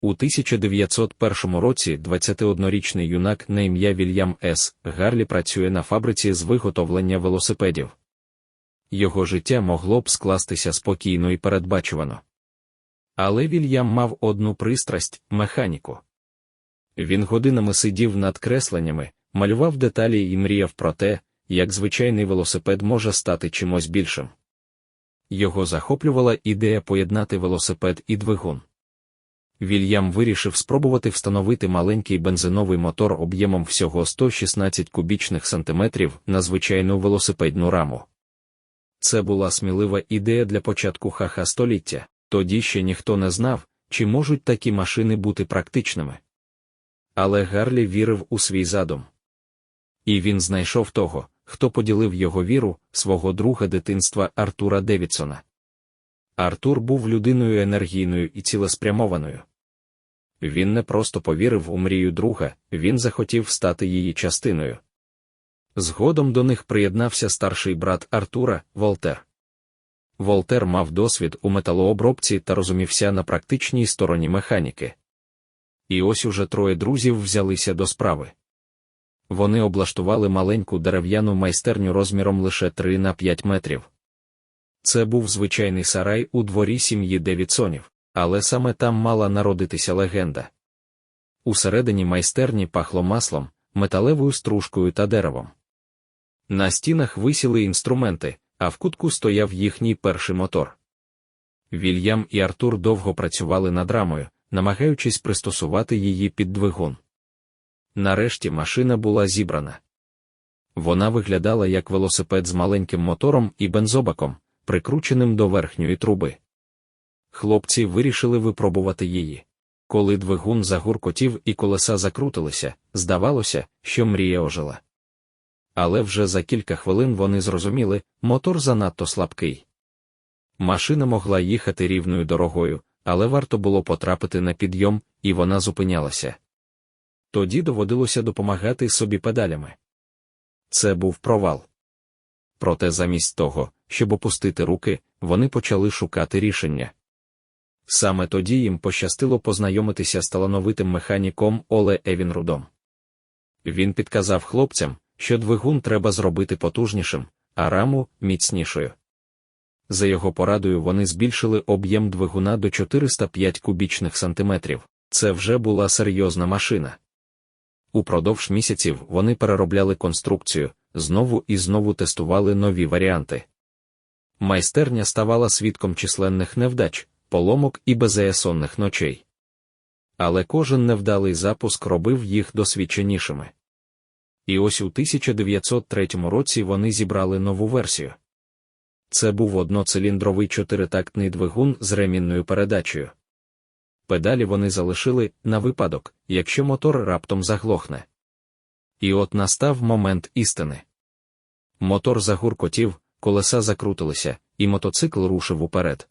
У 1901 році 21-річний юнак на ім'я Вільям С. Гарлі працює на фабриці з виготовлення велосипедів. Його життя могло б скластися спокійно і передбачувано. Але Вільям мав одну пристрасть механіку. Він годинами сидів над кресленнями, малював деталі і мріяв про те, як звичайний велосипед може стати чимось більшим. Його захоплювала ідея поєднати велосипед і двигун. Вільям вирішив спробувати встановити маленький бензиновий мотор об'ємом всього 116 кубічних сантиметрів на звичайну велосипедну раму. Це була смілива ідея для початку хаха століття, тоді ще ніхто не знав, чи можуть такі машини бути практичними. Але Гарлі вірив у свій задум. І він знайшов того, хто поділив його віру, свого друга дитинства Артура Девідсона. Артур був людиною енергійною і цілеспрямованою. Він не просто повірив у мрію друга, він захотів стати її частиною. Згодом до них приєднався старший брат Артура Волтер. Волтер мав досвід у металообробці та розумівся на практичній стороні механіки. І ось уже троє друзів взялися до справи. Вони облаштували маленьку дерев'яну майстерню розміром лише 3 на 5 метрів. Це був звичайний сарай у дворі сім'ї Девідсонів, але саме там мала народитися легенда. Усередині майстерні пахло маслом, металевою стружкою та деревом. На стінах висіли інструменти, а в кутку стояв їхній перший мотор. Вільям і Артур довго працювали над рамою, намагаючись пристосувати її під двигун. Нарешті машина була зібрана. Вона виглядала як велосипед з маленьким мотором і бензобаком, прикрученим до верхньої труби. Хлопці вирішили випробувати її. Коли двигун загуркотів і колеса закрутилися, здавалося, що мрія ожила. Але вже за кілька хвилин вони зрозуміли, мотор занадто слабкий. Машина могла їхати рівною дорогою, але варто було потрапити на підйом, і вона зупинялася. Тоді доводилося допомагати собі педалями. Це був провал. Проте замість того, щоб опустити руки, вони почали шукати рішення. Саме тоді їм пощастило познайомитися з талановитим механіком Оле Евінрудом. Він підказав хлопцям, що двигун треба зробити потужнішим, а раму міцнішою. За його порадою вони збільшили об'єм двигуна до 405 кубічних сантиметрів. Це вже була серйозна машина. Упродовж місяців вони переробляли конструкцію, знову і знову тестували нові варіанти. Майстерня ставала свідком численних невдач, поломок і безеясонних ночей. Але кожен невдалий запуск робив їх досвідченішими. І ось у 1903 році вони зібрали нову версію. Це був одноциліндровий чотиритактний двигун з ремінною передачею. Педалі вони залишили на випадок, якщо мотор раптом заглохне. І от настав момент істини. Мотор загуркотів, колеса закрутилися, і мотоцикл рушив уперед.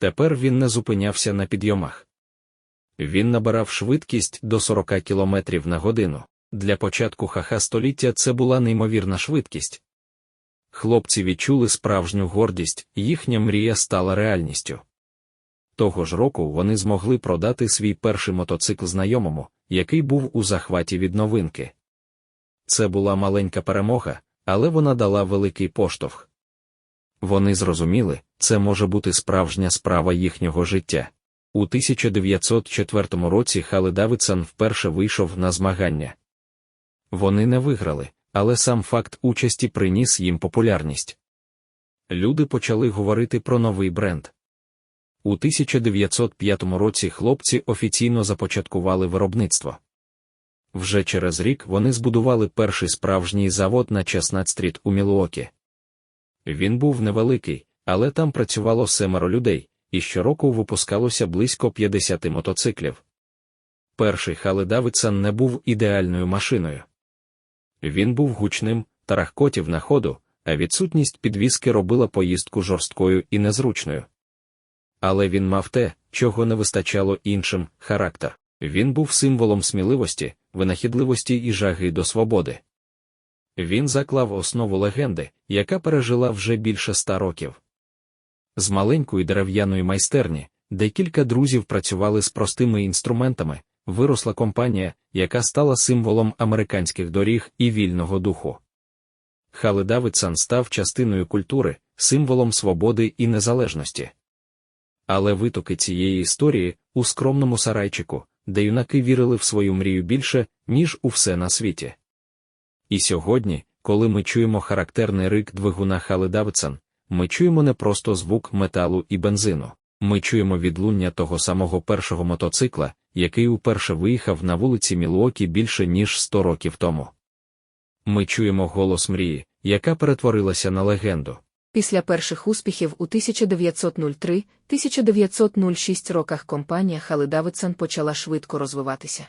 Тепер він не зупинявся на підйомах. Він набирав швидкість до 40 км на годину. Для початку хаха століття це була неймовірна швидкість. Хлопці відчули справжню гордість, їхня мрія стала реальністю. Того ж року вони змогли продати свій перший мотоцикл знайомому, який був у захваті від новинки. Це була маленька перемога, але вона дала великий поштовх. Вони зрозуміли, це може бути справжня справа їхнього життя. У 1904 році Хали Давидсон вперше вийшов на змагання. Вони не виграли, але сам факт участі приніс їм популярність. Люди почали говорити про новий бренд. У 1905 році хлопці офіційно започаткували виробництво. Вже через рік вони збудували перший справжній завод на Чеснат-стріт у Мілуокі. Він був невеликий, але там працювало семеро людей, і щороку випускалося близько 50 мотоциклів. Перший Хали не був ідеальною машиною. Він був гучним, тарахкотів на ходу, а відсутність підвіски робила поїздку жорсткою і незручною. Але він мав те, чого не вистачало іншим характер. Він був символом сміливості, винахідливості і жаги до свободи. Він заклав основу легенди, яка пережила вже більше ста років. З маленької дерев'яної майстерні де кілька друзів працювали з простими інструментами, виросла компанія, яка стала символом американських доріг і вільного духу. Хали Давидсон став частиною культури, символом свободи і незалежності. Але витоки цієї історії у скромному сарайчику, де юнаки вірили в свою мрію більше, ніж у все на світі. І сьогодні, коли ми чуємо характерний рик двигуна Хали Давидсон, ми чуємо не просто звук металу і бензину. Ми чуємо відлуння того самого першого мотоцикла, який уперше виїхав на вулиці Мілуокі більше ніж 100 років тому. Ми чуємо голос мрії, яка перетворилася на легенду. Після перших успіхів у 1903-1906 роках компанія Хали почала швидко розвиватися.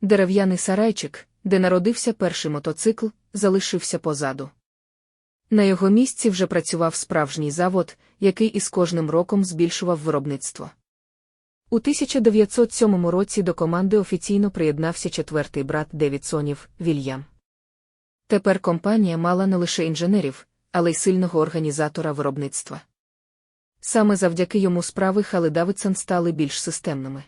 Дерев'яний сарайчик, де народився перший мотоцикл, залишився позаду. На його місці вже працював справжній завод, який із кожним роком збільшував виробництво. У 1907 році до команди офіційно приєднався четвертий брат Девідсонів Вільям. Тепер компанія мала не лише інженерів, але й сильного організатора виробництва. Саме завдяки йому справи Хали Давидсон стали більш системними.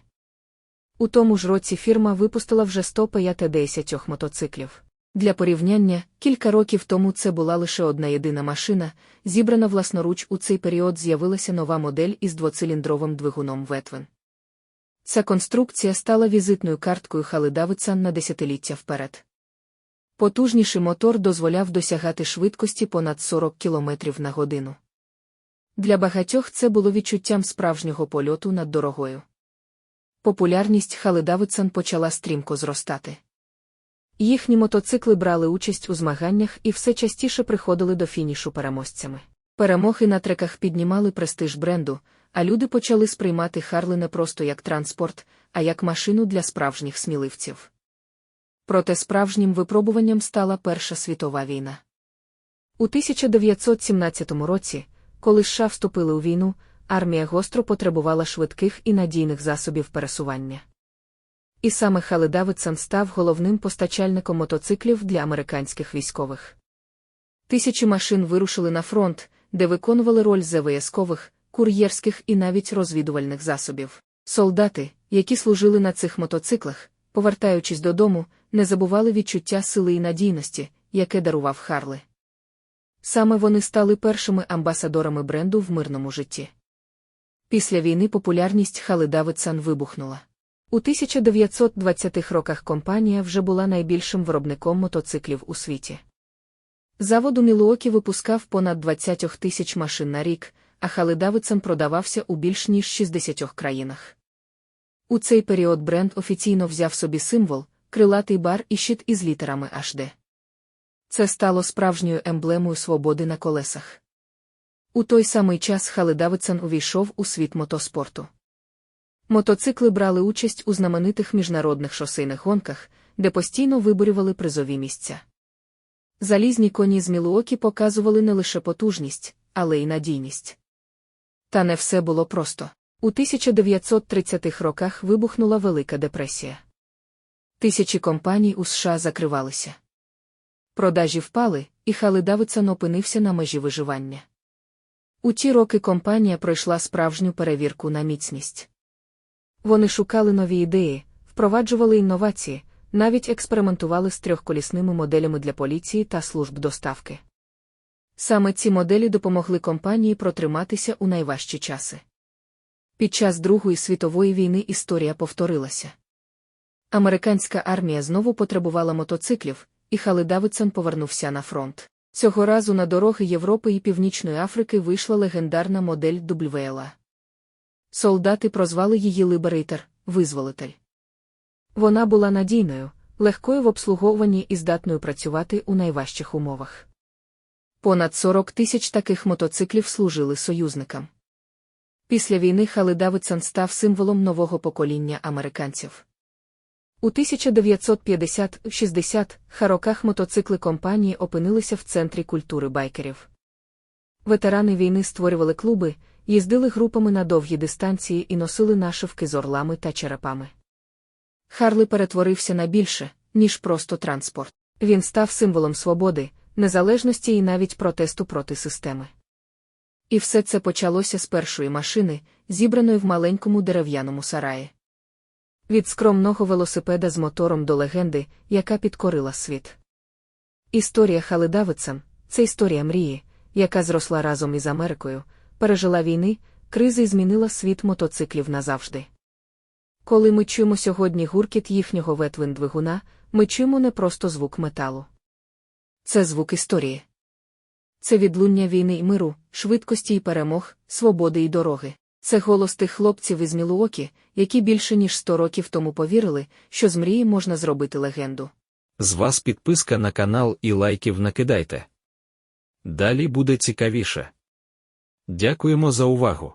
У тому ж році фірма випустила вже 150 мотоциклів. Для порівняння, кілька років тому це була лише одна єдина машина, зібрана власноруч у цей період з'явилася нова модель із двоциліндровим двигуном Ветвен. Ця конструкція стала візитною карткою Хали на десятиліття вперед. Потужніший мотор дозволяв досягати швидкості понад 40 км на годину. Для багатьох це було відчуттям справжнього польоту над дорогою. Популярність Хали почала стрімко зростати. Їхні мотоцикли брали участь у змаганнях і все частіше приходили до фінішу переможцями. Перемоги на треках піднімали престиж бренду, а люди почали сприймати Харли не просто як транспорт, а як машину для справжніх сміливців. Проте справжнім випробуванням стала Перша світова війна. У 1917 році, коли США вступили у війну, армія гостро потребувала швидких і надійних засобів пересування. І саме Хали Давидсон став головним постачальником мотоциклів для американських військових. Тисячі машин вирушили на фронт, де виконували роль ЗВСкових, кур'єрських і навіть розвідувальних засобів. Солдати, які служили на цих мотоциклах, повертаючись додому, не забували відчуття сили і надійності, яке дарував Харли. Саме вони стали першими амбасадорами бренду в мирному житті. Після війни популярність Хали Давидсон вибухнула. У 1920-х роках компанія вже була найбільшим виробником мотоциклів у світі. Завод у Мілуокі випускав понад 20 тисяч машин на рік, а Хали Давидсон продавався у більш ніж 60 країнах. У цей період бренд офіційно взяв собі символ, крилатий бар і щит із літерами HD. Це стало справжньою емблемою свободи на колесах. У той самий час Хали Давидсон увійшов у світ мотоспорту. Мотоцикли брали участь у знаменитих міжнародних шосейних гонках, де постійно виборювали призові місця. Залізні коні з Мілуокі показували не лише потужність, але й надійність. Та не все було просто. У 1930-х роках вибухнула Велика депресія. Тисячі компаній у США закривалися. Продажі впали, і Хали опинився на межі виживання. У ті роки компанія пройшла справжню перевірку на міцність. Вони шукали нові ідеї, впроваджували інновації, навіть експериментували з трьохколісними моделями для поліції та служб доставки. Саме ці моделі допомогли компанії протриматися у найважчі часи. Під час Другої світової війни історія повторилася. Американська армія знову потребувала мотоциклів, і Хали Давидсон повернувся на фронт. Цього разу на дороги Європи і Північної Африки вийшла легендарна модель WLA. Солдати прозвали її Либерейтер, визволитель. Вона була надійною, легкою в обслуговуванні і здатною працювати у найважчих умовах. Понад 40 тисяч таких мотоциклів служили союзникам. Після війни Хали Давидсон став символом нового покоління американців. У 1950-60 роках мотоцикли компанії опинилися в центрі культури байкерів. Ветерани війни створювали клуби, їздили групами на довгі дистанції і носили нашивки з орлами та черепами. Харлі перетворився на більше, ніж просто транспорт. Він став символом свободи, незалежності і навіть протесту проти системи. І все це почалося з першої машини, зібраної в маленькому дерев'яному сараї. Від скромного велосипеда з мотором до легенди, яка підкорила світ. Історія Хали це історія мрії, яка зросла разом із Америкою, пережила війни, кризи і змінила світ мотоциклів назавжди. Коли ми чуємо сьогодні гуркіт їхнього ветвин-двигуна, ми чуємо не просто звук металу. Це звук історії. Це відлуння війни й миру, швидкості й перемог, свободи й дороги. Це голос тих хлопців із Мілуокі, які більше ніж сто років тому повірили, що з мрії можна зробити легенду. З вас підписка на канал і лайків накидайте. Далі буде цікавіше. Дякуємо за увагу.